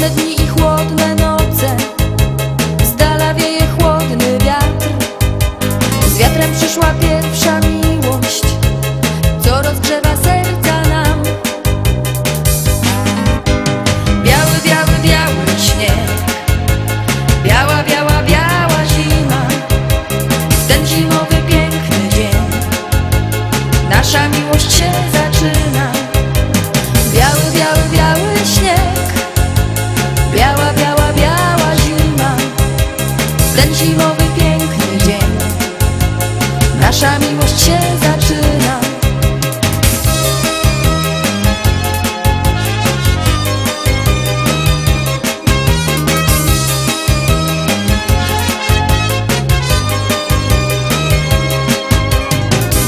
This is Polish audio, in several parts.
mit ten zimowy piękny dzień. Nasza miłość się zaczyna.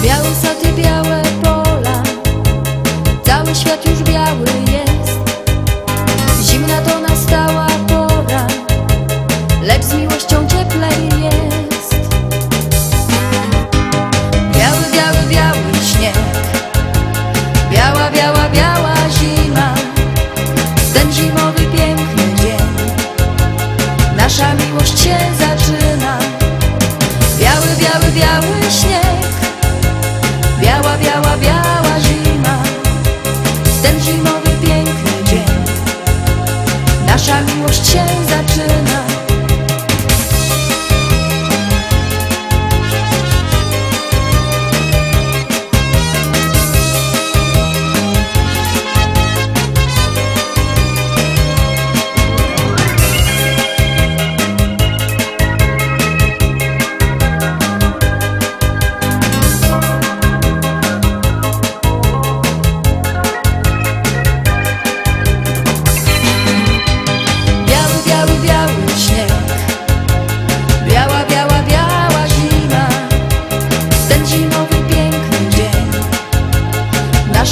Biały Zimowy piękny dzień, nasza miłość się zaczyna. Biały, biały, biały śnieg. Biała, biała, biała zima Ten zimowy piękny dzień Nasza miłość się zaczyna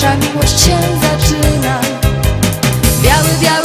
nasza miłość się zaczyna. Biały, biały